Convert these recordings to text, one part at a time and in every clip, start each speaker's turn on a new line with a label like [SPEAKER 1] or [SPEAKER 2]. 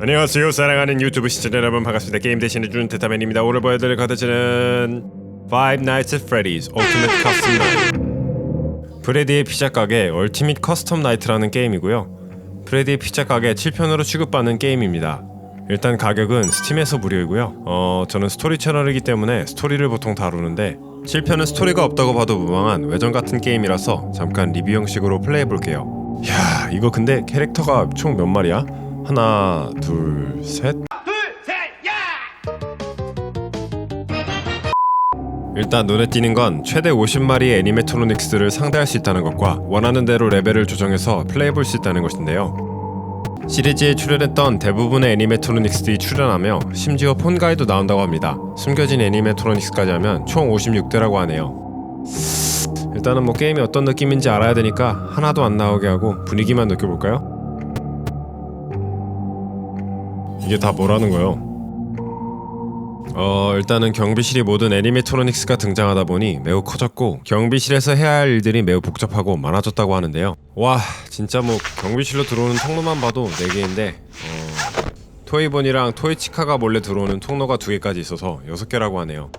[SPEAKER 1] 안녕하세요. 사랑하는 유튜브 시청자 여러분 반갑습니다. 게임 대신에 주는 테타맨입니다. 오늘 보여드릴 컨텐츠는 Five Nights at Freddy's Ultimate Custom Night. 프레디의 피자 가게 얼티밋 커스텀 나이트라는 게임이고요. 프레디의 피자 가게 7편으로 취급받는 게임입니다. 일단 가격은 스팀에서 무료이고요. 어 저는 스토리 채널이기 때문에 스토리를 보통 다루는데 7편은 스토리가 없다고 봐도 무방한 외전 같은 게임이라서 잠깐 리뷰 형식으로 플레이해볼게요. 야 이거 근데 캐릭터가 총 몇 마리야? 하나, 둘, 셋. 일단 눈에 띄는 건 최대 50마리의 애니메트로닉스를 상대할 수 있다는 것과 원하는 대로 레벨을 조정해서 플레이해볼 수 있다는 것인데요. 시리즈에 출연했던 대부분의 애니메트로닉스들이 출연하며 심지어 폰가에도 나온다고 합니다. 숨겨진 애니메트로닉스까지 하면 총 56대라고 하네요. 일단은 뭐 게임이 어떤 느낌인지 알아야 되니까 하나도 안 나오게 하고 분위기만 느껴볼까요? 이게 다 뭐라는 거요? 어 일단은 경비실이 모든 애니메트로닉스가 등장하다 보니 매우 커졌고 경비실에서 해야 할 일들이 매우 복잡하고 많아졌다고 하는데요. 와 진짜 뭐 경비실로 들어오는 통로만 봐도 4개인데 어, 토이본이랑 토이치카가 몰래 들어오는 통로가 2개까지 있어서 6개라고 하네요.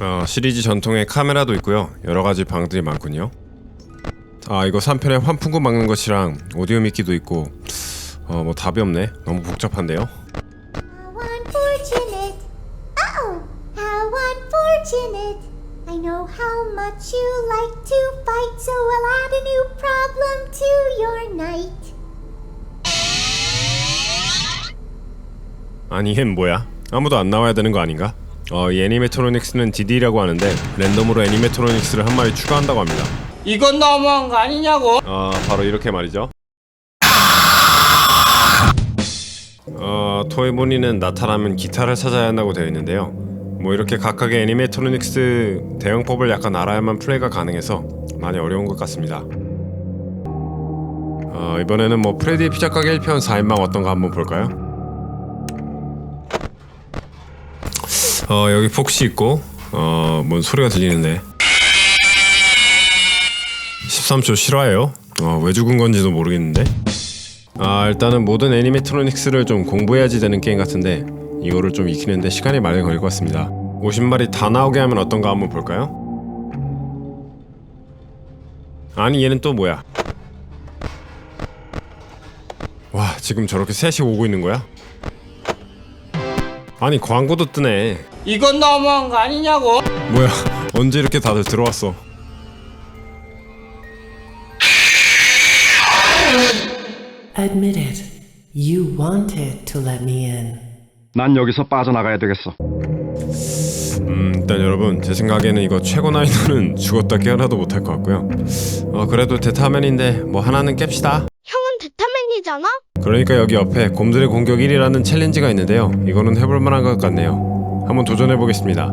[SPEAKER 1] 어, 시리즈 전통의 카메라도 있고요. 여러 가지 방들이 많군요. 아 이거 3편에 환풍구 막는 것이랑 오디오 미끼도 있고 어 뭐 답이 없네. 너무 복잡한데요.
[SPEAKER 2] How unfortunate. Oh, how unfortunate. I know how much you like to fight, so I'll add a new problem to your night.
[SPEAKER 1] 아니 얜 뭐야? 아무도 안 나와야 되는 거 아닌가? 어, 이 애니메트로닉스는 DD라고 하는데 랜덤으로 애니메트로닉스를 한 마리 추가한다고 합니다.
[SPEAKER 3] 이건 너무한 거 아니냐고?
[SPEAKER 1] 어, 바로 이렇게 말이죠. 어, 토이보니는 나타나면 기타를 찾아야 한다고 되어 있는데요. 뭐 이렇게 각각의 애니메트로닉스 대응법을 약간 알아야만 플레이가 가능해서 많이 어려운 것 같습니다. 어, 이번에는 뭐 프레디 피자 가게 1편 4인방 어떤가 한번 볼까요? 어 여기 폭시 있고 어뭔 소리가 들리는데 13초 실화예요? 어왜 죽은 건지도 모르겠는데 아 일단은 모든 애니메트로닉스를 좀 공부해야지 되는 게임 같은데 이거를 좀 익히는데 시간이 많이 걸릴 것 같습니다 50마리 다 나오게 하면 어떤가 한번 볼까요? 아니 얘는 또 뭐야 와 지금 저렇게 셋이 오고 있는 거야? 아니 광고도 뜨네
[SPEAKER 3] 이건 너무한 거 아니냐고?
[SPEAKER 1] 뭐야 언제 이렇게 다들 들어왔어
[SPEAKER 4] Admit it. You wanted to let me in.
[SPEAKER 5] 난 여기서 빠져나가야 되겠어.
[SPEAKER 1] 음 일단 여러분 제 생각에는 이거 최고 난이도는 죽었다 깨어나도 못할 것 같고요 어 그래도 데타맨인데 뭐 하나는 깹시다
[SPEAKER 2] 형은 데타맨이잖아?
[SPEAKER 1] 그러니까 여기 옆에 곰들의 공격 1이라는 챌린지가 있는데요 이거는 해볼 만한 것 같네요 한번 도전해 보겠습니다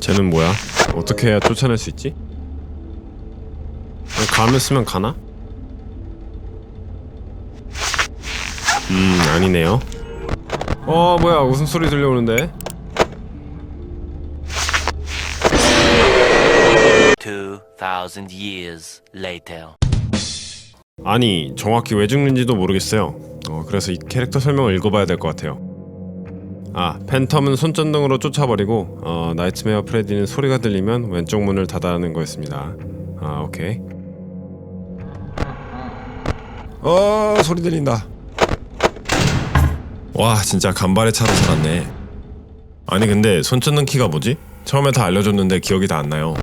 [SPEAKER 1] 쟤는 뭐야? 어떻게 해야 쫓아낼 수 있지? 감을 쓰면 가나? 음 아니네요 어 뭐야 웃음소리 들려오는데
[SPEAKER 6] 2,000 years later.
[SPEAKER 1] 아니 정확히 왜 죽는지도 모르겠어요. 어, 그래서 이 캐릭터 설명을 읽어봐야 될 것 같아요. 아 팬텀은 손전등으로 쫓아버리고 어, 나이트메어 프레디는 소리가 들리면 왼쪽 문을 닫아는 거였습니다. 아 오케이. 어 소리 들린다. 와 진짜 간발의 차로 살았네. 아니 근데 손전등 키가 뭐지? 처음에 다 알려줬는데 기억이 다 안 나요.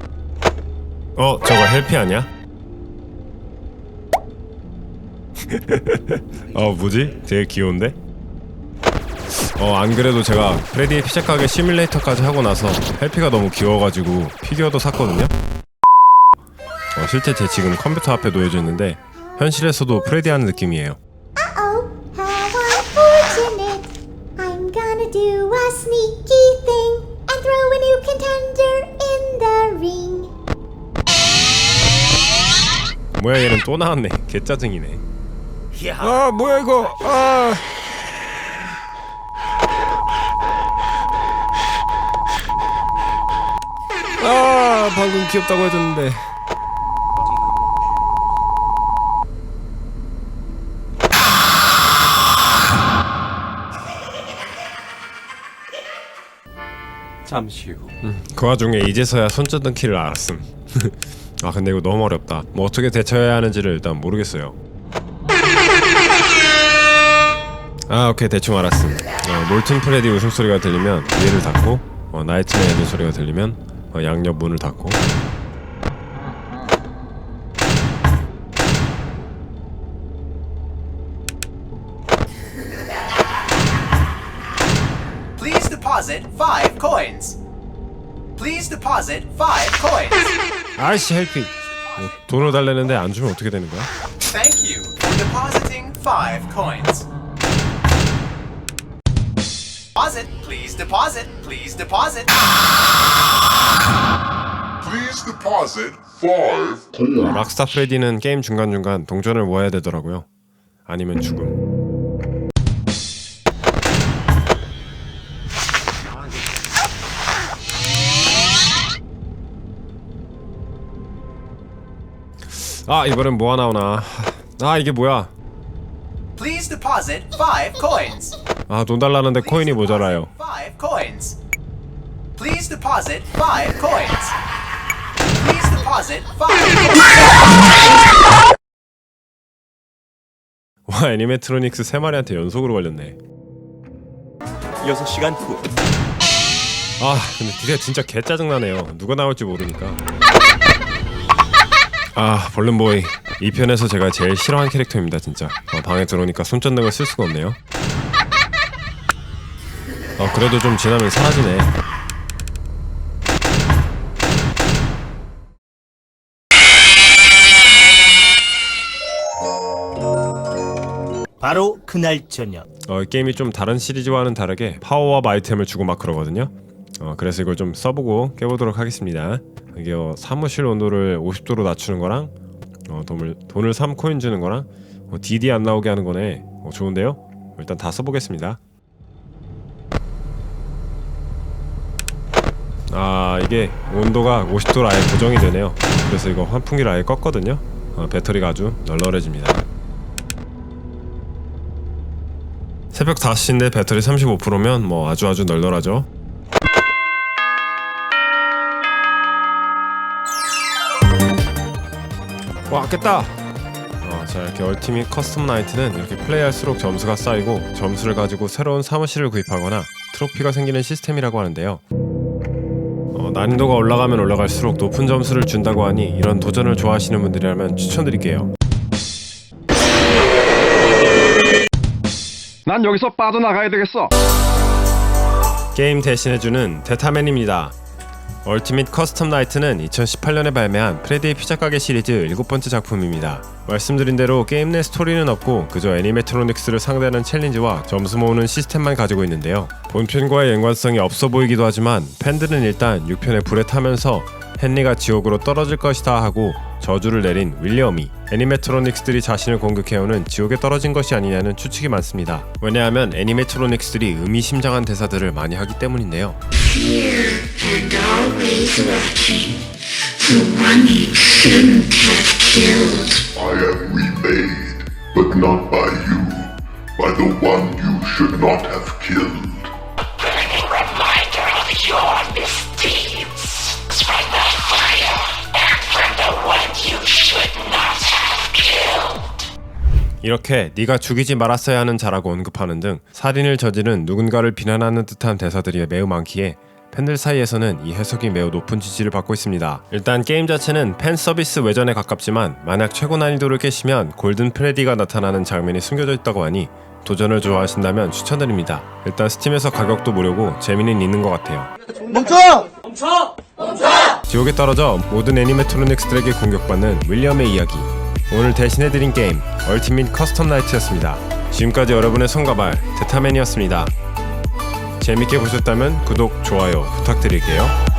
[SPEAKER 1] 어 저거 헬피 아니야? 어 뭐지? 되게 귀여운데? 어 안 그래도 제가 프레디의 피자 가게 시뮬레이터까지 하고 나서 헬피가 너무 귀여워가지고 피규어도 샀거든요. 어, 실제 제 지금 컴퓨터 앞에 놓여져 있는데 현실에서도 프레디 하는 느낌이에요. 뭐야 얘는 또 나왔네. 개짜증이네. 아 뭐야 이거 아 아, 방금 귀엽다고 해줬는데.
[SPEAKER 7] 잠시
[SPEAKER 1] 후그 음, 와중에 이제서야 손전등 키를 알았음. 아 근데 이거 너무 어렵다. 뭐 어떻게 대처해야 하는지를 일단 모르겠어요. 아 오케이 대충 알았음. 어, 몰튼 프레디 웃음소리가 들리면 이해를 닫고 어, 나이트메어 애들 소리가 들리면 어, 양옆 문을 닫고
[SPEAKER 8] Please deposit five coins. Please deposit five coins.
[SPEAKER 1] 아이씨 헬피 뭐, 돈을 달래는데 안 주면 어떻게 되는 거야?
[SPEAKER 8] Thank you for depositing five coins. Deposit, please deposit, please deposit.
[SPEAKER 9] Please deposit five
[SPEAKER 1] 어, 락스타 프레디는 게임 중간중간 동전을 모아야 되더라고요. 아니면 죽음. 아 이번엔 뭐가 나오나 아 이게 뭐야
[SPEAKER 8] Please deposit five coins.
[SPEAKER 1] 아 돈 달라는데 코인이 모자라요
[SPEAKER 8] coins. Please deposit five coins. Please deposit five coins.
[SPEAKER 1] 와 애니메트로닉스 세 마리한테 연속으로 걸렸네
[SPEAKER 7] 6시간 후
[SPEAKER 1] 아 근데 디가 진짜 개 짜증나네요 누가 나올지 모르니까 아 벌룬보이. 이 편에서 제가 제일 싫어하는 캐릭터입니다 진짜. 어, 방에 들어오니까 손전등을 쓸 수가 없네요. 어 그래도 좀 지나면 사라지네.
[SPEAKER 10] 바로 그날 저녁.
[SPEAKER 1] 어, 이 게임이 좀 다른 시리즈와는 다르게 파워업 아이템을 주고 막 그러거든요. 어, 그래서 이걸 좀 써보고 깨보도록 하겠습니다. 이게 어, 사무실 온도를 50도로 낮추는 거랑 어, 돈을 돈을 3코인 주는 거랑 어, DD 안 나오게 하는 거네. 어, 좋은데요? 일단 다 써보겠습니다. 아 이게 온도가 50도로 아예 고정이 되네요. 그래서 이거 환풍기를 아예 껐거든요. 어, 배터리가 아주 널널해집니다. 새벽 5시인데 배터리 35%면 뭐 아주 아주 널널하죠. 와 깼다. 어, 자 이렇게 얼티밋 커스텀 나이트는 이렇게 플레이할수록 점수가 쌓이고 점수를 가지고 새로운 사무실을 구입하거나 트로피가 생기는 시스템이라고 하는데요. 어, 난이도가 올라가면 올라갈수록 높은 점수를 준다고 하니 이런 도전을 좋아하시는 분들이라면 추천드릴게요.
[SPEAKER 5] 난 여기서 빠져나가야 되겠어.
[SPEAKER 1] 게임 대신해주는 데타맨입니다. 얼티밋 커스텀 나이트는 2018년에 발매한 프레디의 피자 가게 시리즈 일곱 번째 작품입니다. 말씀드린 대로 게임 내 스토리는 없고 그저 애니메트로닉스를 상대하는 챌린지와 점수 모으는 시스템만 가지고 있는데요. 본편과의 연관성이 없어 보이기도 하지만 팬들은 일단 6편에 불에 타면서 헨리가 지옥으로 떨어질 것이다 하고 저주를 내린 윌리엄이 애니메트로닉스들이 자신을 공격해오는 지옥에 떨어진 것이 아니냐는 추측이 많습니다. 왜냐하면 애니메트로닉스들이 의미심장한 대사들을 많이 하기 때문인데요.
[SPEAKER 9] By the one you should not have killed.
[SPEAKER 1] 이렇게 네가 죽이지 말았어야 하는 자라고 언급하는 등 살인을 저지른 누군가를 비난하는 듯한 대사들이 매우 많기에 팬들 사이에서는 이 해석이 매우 높은 지지를 받고 있습니다. 일단 게임 자체는 팬 서비스 외전에 가깝지만 만약 최고 난이도를 깨시면 골든 프레디가 나타나는 장면이 숨겨져 있다고 하니 도전을 좋아하신다면 추천드립니다. 일단 스팀에서 가격도 무료고 재미는 있는 것 같아요.
[SPEAKER 3] 멈춰! 멈춰!
[SPEAKER 1] 지옥에 떨어져 모든 애니메트로닉스들에게 공격받는 윌리엄의 이야기 오늘 대신해드린 게임 얼티밋 커스텀 나이트였습니다. 지금까지 여러분의 손과 발 데타맨이었습니다. 재밌게 보셨다면 구독, 좋아요 부탁드릴게요